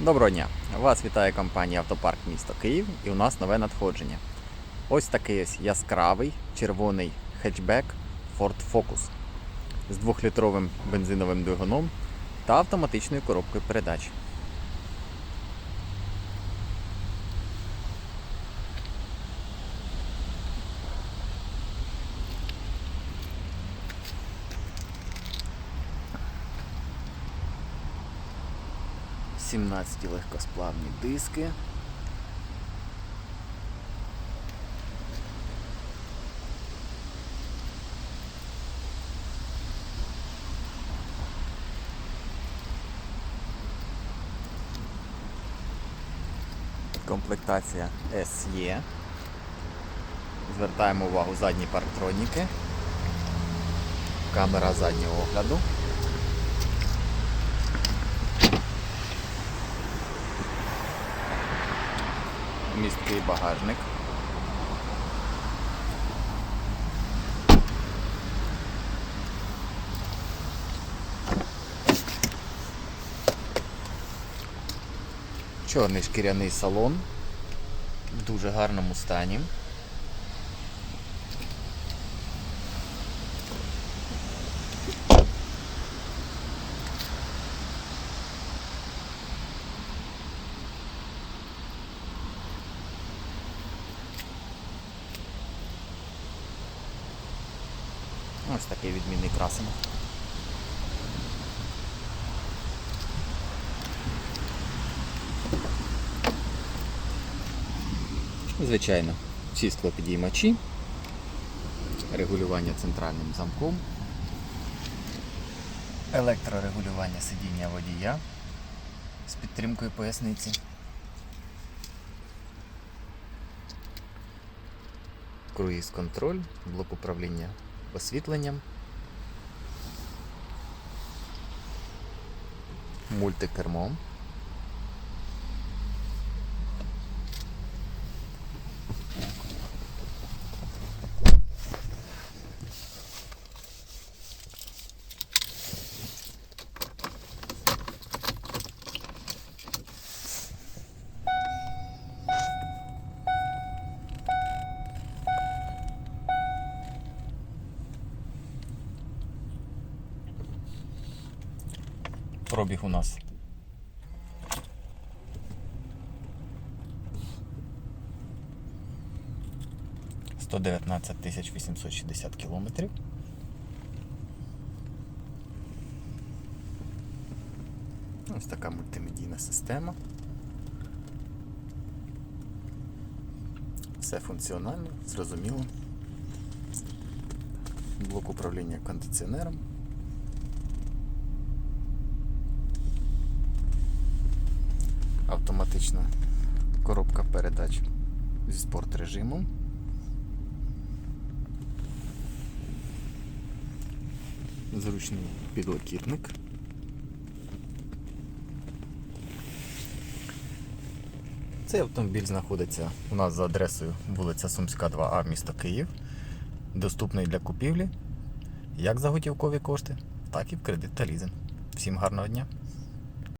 Доброго дня! Вас вітає компанія Автопарк місто Київ і у нас нове надходження. Ось такий ось яскравий червоний хетчбек Ford Focus з 2-літровим бензиновим двигуном та автоматичною коробкою передач. Сімнадцяті легкосплавні диски. Комплектація SE. Звертаємо увагу задні парктроніки. Камера заднього огляду. Місткий багажник. Чорний шкіряний салон в дуже гарному стані. Ось такий відмінний красень. Звичайно, всі склопідіймачі, регулювання центральним замком, електрорегулювання сидіння водія з підтримкою поясниці. Круїз контроль, блок управління освітленням, мультикермо. Пробіг у нас. Сто дев'ятнадцять тисяч вісімсот шістдесят кілометрів. Ось така мультимедійна система. Все функціонально, зрозуміло. Блок управління кондиціонером. Автоматична коробка передач зі спорт режимом. Зручний підлокітник. Цей автомобіль знаходиться у нас за адресою вулиця Сумська, 2А, місто Київ. Доступний для купівлі як за готівкові кошти, так і в кредит та лізинг. Всім гарного дня!